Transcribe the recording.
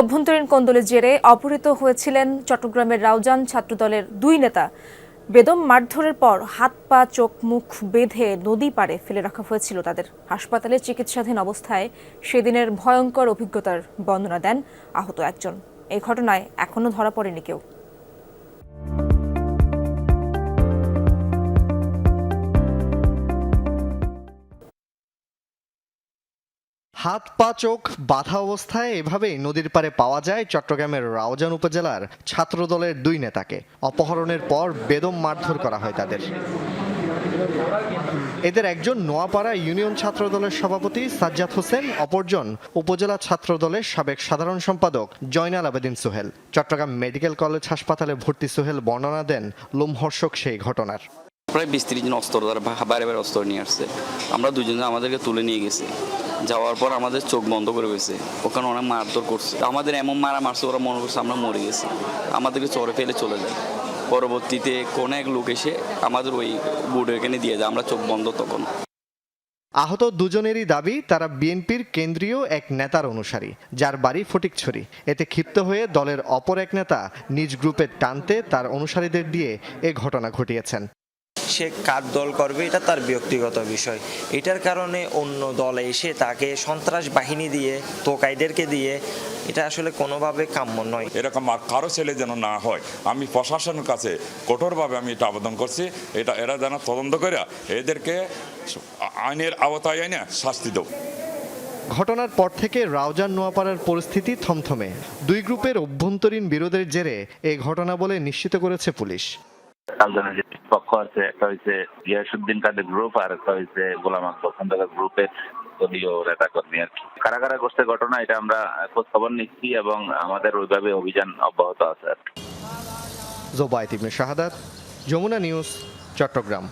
অভ্যন্তরীণ কোন্দলের জেরে অপহৃত হয়েছিলেন চট্টগ্রামের রাউজান ছাত্রদলের দুই নেতা। বেদম মারধরের পর হাত, পা, চোখ, মুখ বেঁধে নদী পাড়ে ফেলে রাখা হয়েছিল তাদের। হাসপাতালে চিকিৎসাধীন অবস্থায় সেদিনের ভয়ঙ্কর অভিজ্ঞতার বর্ণনা দেন আহত একজন। এই ঘটনায় এখনও ধরা পড়েনি কেউ। হাত, পা, চোখ বাধা অবস্থায় এভাবেই নদীর পাড়ে পাওয়া যায় চট্টগ্রামের রাউজান উপজেলার ছাত্রদলের দুই নেতাকে। অপহরণের পর বেদম মারধর করা হয় তাদের। এদের একজন নোয়াপাড়া ইউনিয়ন ছাত্রদলের সভাপতি সাজ্জাদ হোসেন, অপরজন উপজেলা ছাত্রদলের সাবেক সাধারণ সম্পাদক জয়নাল আবেদিন সোহেল। চট্টগ্রাম মেডিকেল কলেজ হাসপাতালে ভর্তি সোহেল বর্ণনা দেন লোমহর্ষক সেই ঘটনার। প্রায় বিশ জন অস্ত্র তারা বা- বাইরে বাইরে অস্ত্র নিয়ে আসছে। আমরা দুজনে আমাদেরকে তুলে নিয়ে গেছি। যাওয়ার পর আমাদের চোখ বন্ধ করে গেছে। ওখানে অনেক মারধর করছে। আমাদের এমন মারা মারছে, ওরা মনে করছে আমরা মরে গেছি। আমাদেরকে চরে ফেলে চলে যায়। পরবর্তীতে কোন এক লোক এসে আমাদের ওই বুড়ো এখানে দিয়ে যায়, আমরা চোখ বন্ধ তখন। আহত দুজনেরই দাবি, তারা বিএনপির কেন্দ্রীয় এক নেতার অনুসারী, যার বাড়ি ফটিকছড়ি। এতে ক্ষিপ্ত হয়ে দলের অপর এক নেতা নিজ গ্রুপে টানতে তার অনুসারীদের দিয়ে এ ঘটনা ঘটিয়েছেন। সে কার দল করবে এটা তার ব্যক্তিগত বিষয়। এটার কারণে অন্য দলে এসে তাকে সন্ত্রাস বাহিনী দিয়ে তোকাইদেরকে দিয়ে এটা আসলে কোনোভাবে কাম্য নয়। এরকম আর কারও ছেলে যেন না হয় আমি প্রশাসনের কাছে কঠোরভাবে আমি এটা আবেদন করছি এটা এরা যেন তদন্ত করে এদেরকে আইনের আওতায় এনে শাস্তি দেব ঘটনার পর থেকে রাউজান নোয়াপাড়ার পরিস্থিতি থমথমে। দুই গ্রুপের অভ্যন্তরীণ বিরোধের জেরে এই ঘটনা বলে নিশ্চিত করেছে পুলিশ। পক্ষ আছে একটা হয়েছে ইয়াসুদ্দিন কাদের গ্রুপ আর একটা হয়েছে গোলাম আকবর খন্দকার গ্রুপের দলীয় নেতা কর্মী আর কি কারা কারা করছে ঘটনা এটা আমরা খোঁজ খবর নিচ্ছি এবং আমাদের ওইভাবে অভিযান অব্যাহত আছে আর। জোবায়ত ইবনে শাহাদাত, যমুনা নিউজ, চট্টগ্রাম